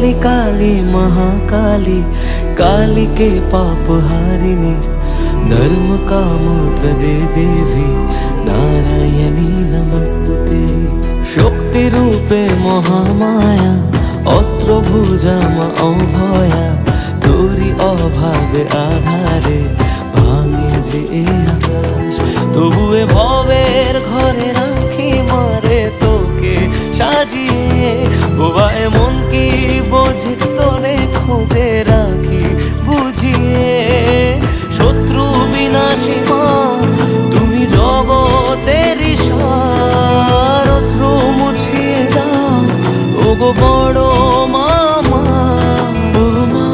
काली काली महाकाली काली के पाप हारिणी धर्म काम प्रदे देवी नारायणी नमस्तुते শক্তি রূপে মহামায়া অস্ত্র ভুজা মা অভয়া তোরি অভাবে আধারে ভাঙে যে এই আকাশ তবুয়ে ভবের বড় মামা মা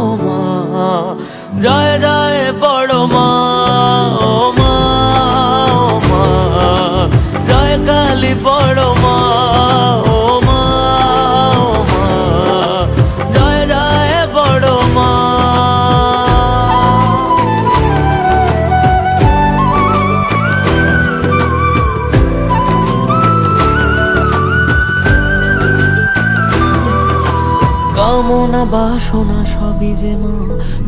ও মা। জয় জয় বাসনা সবই যে মা,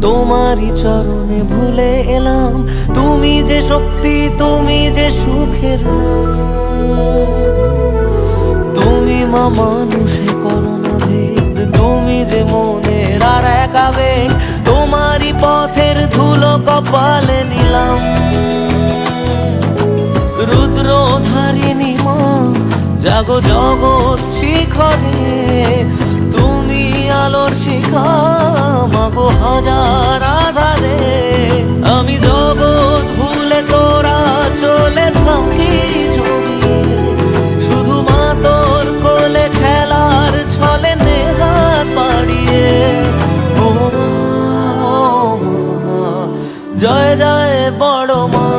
তোমারই চরণে ভুলে এলাম। তুমি যে শক্তি, তুমি যে সুখের নাম। তুমি মা মানুষে করোনা ভেদ তুমি যে মনের আর এক আবেগ তোমারই পথের ধুলো কপালে নিলাম। রুদ্র ধারিণী মা, জাগো জগৎ শিখরে জয় জয় বড় মা।